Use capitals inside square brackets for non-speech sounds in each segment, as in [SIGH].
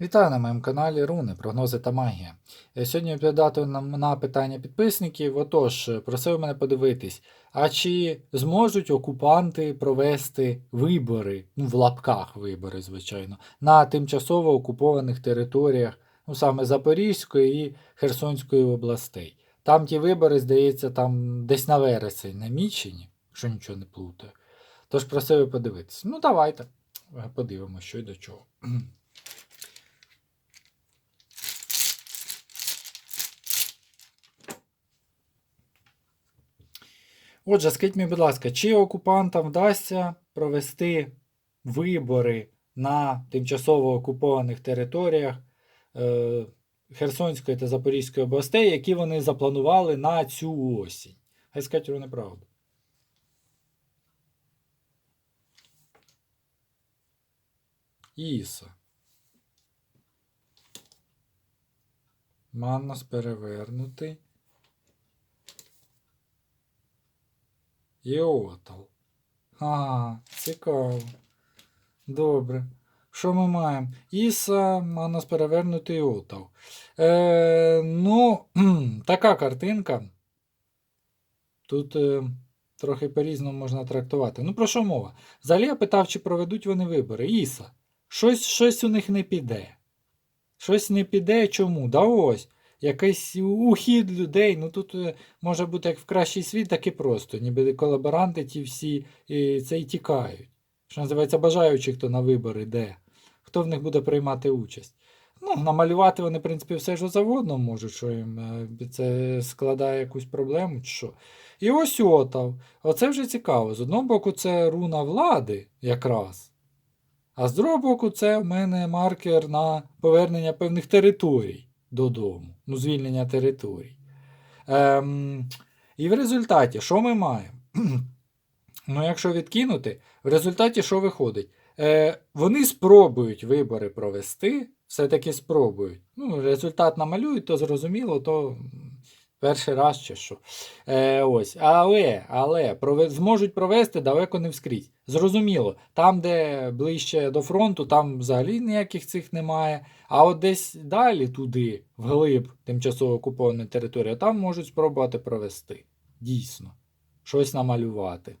Вітаю на моєму каналі Руни, прогнози та магія. Е, Сьогодні відповідати на питання підписників. Отож, е, просив мене подивитись, а чи зможуть окупанти провести вибори, ну в лапках вибори, звичайно, на тимчасово окупованих територіях, ну саме Запорізької і Херсонської областей. Там ті вибори, здається, там десь на вересень намічені, якщо нічого не плутаю. Тож просив подивитись. Ну, давайте е, подивимося, що й до чого. Отже, скажіть мені, будь ласка, чи окупантам вдасться провести вибори на тимчасово окупованих територіях е, Херсонської та Запорізької областей, які вони запланували на цю осінь? Хай скажуть вони правду. Іса. Маннас перевернутий. Іотал. Ага, цікаво. Добре. Що ми маємо? Іса, Маннас перевернутий Іотал. Е, ну, [CLEARS THROAT] така картинка. Тут е, трохи по-різному можна трактувати. Ну, про що мова? Взагалі я питав, чи проведуть вони вибори. Іса, щось, щось у них не піде. Щось не піде. Чому? Да ось. Якийсь ухід людей. Ну тут е, може бути як в кращий світ, так і просто. Ніби колаборанти ті всі і це і тікають. Що називається, бажаючи, хто на вибори йде. Хто в них буде приймати участь. Ну, намалювати вони, в принципі, все що завгодно можуть, що їм е, це складає якусь проблему чи що. І ось отав. Оце вже цікаво. З одного боку, це руна влади якраз. А з другого боку, це в мене маркер на повернення певних територій додому. Ну, звільнення територій. Ем, і в результаті, що ми маємо? [CLEARS THROAT] ну, якщо відкинути, в результаті що виходить? Е, вони спробують вибори провести, все-таки спробують. Ну, результат намалюють, то зрозуміло, то перший раз чи що. Е, ось. Але, але прове- зможуть провести далеко не вскрізь. Зрозуміло, там, де ближче до фронту, там взагалі ніяких цих немає. А от десь далі туди, вглиб тимчасово окупованої території, там можуть спробувати провести. Дійсно. Щось намалювати.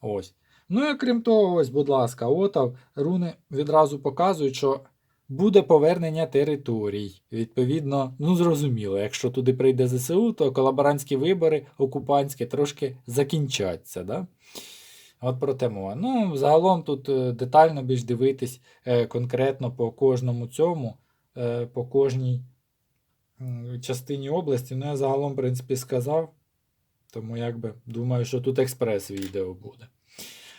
Ось. Ну і крім того, ось, будь ласка, отав, руни відразу показують, що буде повернення територій. Відповідно, ну зрозуміло, якщо туди прийде ЗСУ, то колаборантські вибори окупантські трошки закінчаться. Да? От про те мова. Ну, загалом тут е, детально більш дивитись е, конкретно по кожному цьому, е, по кожній частині області. Ну, я загалом, в принципі, сказав. Тому якби думаю, що тут експрес-відео буде.